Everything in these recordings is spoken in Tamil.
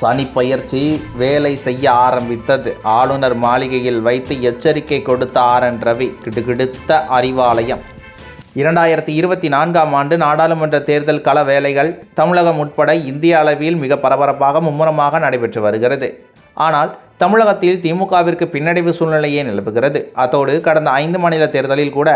சனி பயிற்சி வேலை செய்ய ஆரம்பித்தது. ஆளுநர் மாளிகையில் வைத்து எச்சரிக்கை கொடுத்த ஆர். என். ரவி கிடுகிடுத்த அறிவாலயம். இரண்டாயிரத்தி இருபத்தி நான்காம் ஆண்டு நாடாளுமன்ற தேர்தல் கள வேலைகள் தமிழகம் உட்பட இந்திய அளவில் மிக பரபரப்பாக மும்முரமாக நடைபெற்று வருகிறது. ஆனால் தமிழகத்தில் திமுகவிற்கு பின்னடைவு சூழ்நிலையே நிலவுகிறது. அத்தோடு கடந்த ஐந்து மாநில தேர்தலில் கூட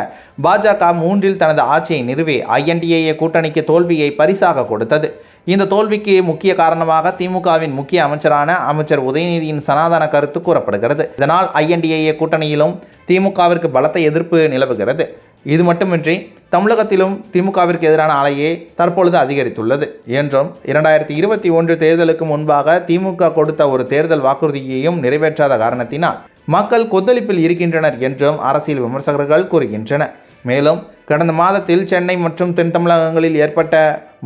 பாஜக மூன்றில் தனது ஆட்சியை நிறுவி ஐஎன்டிஏ கூட்டணிக்கு தோல்வியை பரிசாக கொடுத்தது. இந்த தோல்விக்கு முக்கிய காரணமாக திமுகவின் முக்கிய அமைச்சரான அமைச்சர் உதயநிதியின் சனாதன கருத்து கூறப்படுகிறது. இதனால் ஐஎன்டிஏ கூட்டணியிலும் திமுகவிற்கு பலத்த எதிர்ப்பு நிலவுகிறது. இது மட்டுமின்றி தமிழகத்திலும் திமுகவிற்கு எதிரான அலையே தற்பொழுது அதிகரித்துள்ளது. என்றும் இரண்டாயிரத்தி இருபத்தி ஒன்று தேர்தலுக்கு முன்பாக திமுக கொடுத்த ஒரு தேர்தல் வாக்குறுதியையும் நிறைவேற்றாத காரணத்தினால் மக்கள் கொந்தளிப்பில் இருக்கின்றனர் என்றும் அரசியல் விமர்சகர்கள் கூறுகின்றனர். மேலும் கடந்த மாதத்தில் சென்னை மற்றும் தென் தமிழகங்களில் ஏற்பட்ட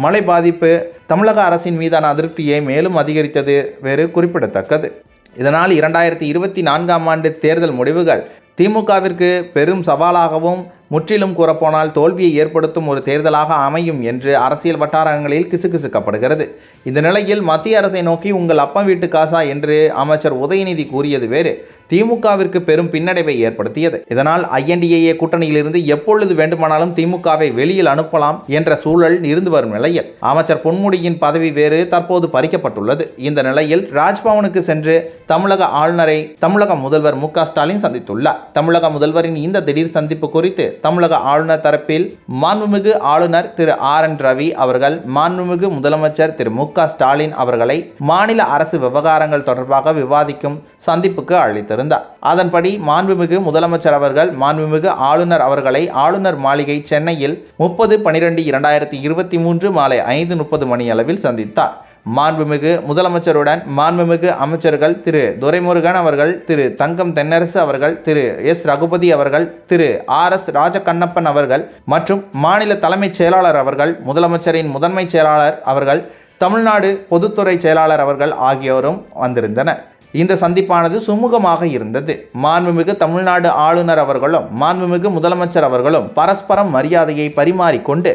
மழை பாதிப்பு தமிழக அரசின் மீதான அதிருப்தியை மேலும் அதிகரித்தது வேறு குறிப்பிடத்தக்கது. இதனால் இரண்டாயிரத்தி இருபத்தி நான்காம் ஆண்டு தேர்தல் முடிவுகள் திமுகவிற்கு பெரும் சவாலாகவும் முற்றிலும் கூறப்போனால் தோல்வியை ஏற்படுத்தும் ஒரு தேர்தலாக அமையும் என்று அரசியல் வட்டாரங்களில் கிசுகிசுக்கப்படுகிறது. இந்த நிலையில் மத்திய அரசை நோக்கி உங்கள் அப்பா வீட்டு காசா என்று அமைச்சர் உதயநிதி கூறியது வேறு. திமுகவிற்கு பெரும் பின்னடைவை ஏற்படுத்தியது. இதனால் ஐஎன்டிஏ கூட்டணியிலிருந்து எப்பொழுது வேண்டுமானாலும் திமுகவை வெளியில் அனுப்பலாம் என்ற சூழல் இருந்து வரும் நிலையில் அமைச்சர் பொன்முடியின் பதவி வேறு தற்போது பறிக்கப்பட்டுள்ளது. இந்த நிலையில் ராஜ்பவனுக்கு சென்று தமிழக ஆளுநரை தமிழக முதல்வர் மு க ஸ்டாலின் சந்தித்துள்ளார். தமிழக முதல்வரின் இந்த திடீர் சந்திப்பு குறித்து தமிழக ஆளுநர் தரப்பில் மாண்புமிகு ஆளுநர் திரு ஆர் என் ரவி அவர்கள் மாண்புமிகு முதலமைச்சர் திரு மு க ஸ்டாலின் அவர்களை மாநில அரசு விவகாரங்கள் தொடர்பாக விவாதிக்கும் சந்திப்புக்கு அழைத்திருந்தார். அதன்படி மாண்புமிகு முதலமைச்சர் அவர்கள் மாண்புமிகு ஆளுநர் அவர்களை ஆளுநர் மாளிகை சென்னையில் முப்பது பனிரெண்டு இரண்டாயிரத்தி இருபத்தி மூன்று மாலை ஐந்து முப்பது மணி அளவில் சந்தித்தார். மாண்புமிகு முதலமைச்சருடன் மாண்புமிகு அமைச்சர்கள் திரு துரைமுருகன் அவர்கள் திரு தங்கம் தென்னரசு அவர்கள் திரு எஸ். ரகுபதி அவர்கள் திரு ஆர். எஸ். ராஜகண்ணப்பன் அவர்கள் மற்றும் மாநில தலைமைச் செயலாளர் அவர்கள் முதலமைச்சரின் முதன்மை செயலாளர் அவர்கள் தமிழ்நாடு பொதுத்துறை செயலாளர் அவர்கள் ஆகியோரும் வந்திருந்தனர். இந்த சந்திப்பானது சுமூகமாக இருந்தது. மாண்புமிகு தமிழ்நாடு ஆளுநர் அவர்களும் மாண்புமிகு முதலமைச்சர் அவர்களும் பரஸ்பரம் மரியாதையை பரிமாறிக்கொண்டு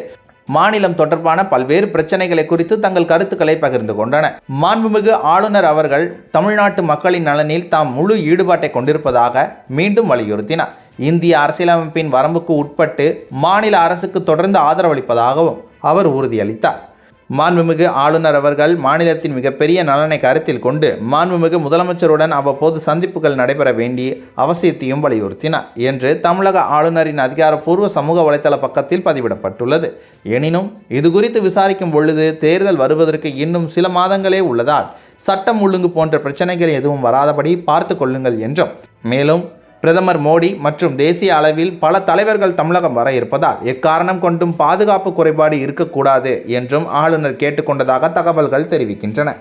மாநிலம் தொடர்பான பல்வேறு பிரச்சனைகளை குறித்து தங்கள் கருத்துக்களை பகிர்ந்து கொண்டன. மாண்புமிகு ஆளுநர் அவர்கள் தமிழ்நாட்டு மக்களின் நலனில் தாம் முழு ஈடுபாட்டை கொண்டிருப்பதாக மீண்டும் வலியுறுத்தினார். இந்திய அரசியலமைப்பின் வரம்புக்கு உட்பட்டு மாநில அரசுக்கு தொடர்ந்து ஆதரவளிப்பதாகவும் அவர் உறுதியளித்தார். மாண்புமிகு ஆளுநர் அவர்கள் மாநிலத்தின் மிகப்பெரிய நலனை கருத்தில் கொண்டு மாண்புமிகு முதலமைச்சருடன் அவ்வப்போது சந்திப்புகள் நடைபெற வேண்டிய அவசியத்தையும் வலியுறுத்தினார் என்று தமிழக ஆளுநரின் அதிகாரப்பூர்வ சமூக வலைதள பக்கத்தில் பதிவிடப்பட்டுள்ளது. எனினும் இது குறித்து விசாரிக்கும் பொழுது தேர்தல் வருவதற்கு இன்னும் சில மாதங்களே உள்ளதால் சட்டம் ஒழுங்கு போன்ற பிரச்சனைகள் எதுவும் வராதபடி பார்த்து கொள்ளுங்கள் என்றும் மேலும் பிரதமர் மோடி மற்றும் தேசிய அளவில் பல தலைவர்கள் தமிழகம் வர இருப்பதால் எக்காரணம் கொண்டும் பாதுகாப்பு குறைபாடு இருக்கக்கூடாது என்றும் ஆளுநர் கேட்டுக்கொண்டதாக தகவல்கள் தெரிவிக்கின்றன.